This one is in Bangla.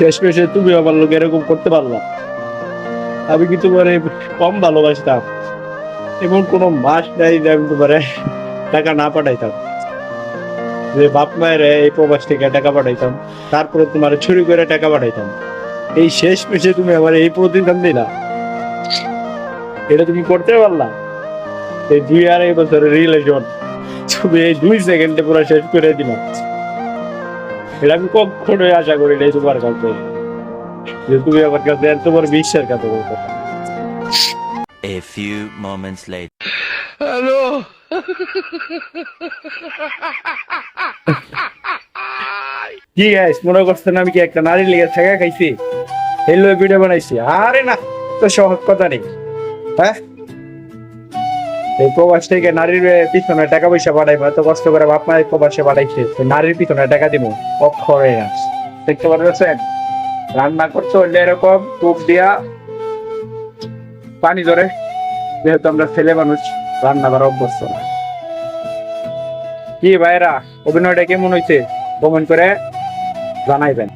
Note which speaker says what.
Speaker 1: শেষ পেশে তুমি আমার লোক এরকম করতে পারলা। আমি কি তোমার কম ভালোবাসতাম? এমন কোনো মাস নাই যে আমি তোমার টাকা না পাঠাইতাম। যে বাপ মায়ের এই প্রবাস থেকে টাকা পাঠাইতাম, তারপরে তোমার ছুরি করে টাকা পাঠাইতাম। এই শেষ পেশে তুমি আমার এই প্রতিদান দিলা। এটা তুমি করতে পারলা? এই দুই আড়াই বছরের রিলেশন তুমি এই দুই সেকেন্ডে পুরো শেষ করে দিলাম এটা আমি কখনোই আশা করি নাই তোমার কাছে। যে তুমি আমার কাছে এত বড় বিশ্বাস কাছে বলতে
Speaker 2: A few moments later.
Speaker 1: কি গাইস মনে করছেন আমি কি একটা নারী লেগে ঠেকা খাইছি? হেলো ভিডিও বানাইছি। আরে না তো সহজ কথা নেই। হ্যাঁ? এই প্রবাস থেকে নারীর পিছনে টাকা পয়সা পাঠাইবো এত কষ্ট করে বাপ মায়ের প্রবাসে পাঠাইছে নারীর পিছনে টাকা দিব অক্ষরে দেখতে রান্না করতে হলে এরকম টুপ দিয়া, পানি ধরে। যেহেতু আমরা ছেলে মানুষ রান্না অভ্যস্ত না। কি ভাইরা অভিনয়টা কেমন হয়েছে কমেন্ট করে জানাইবেন।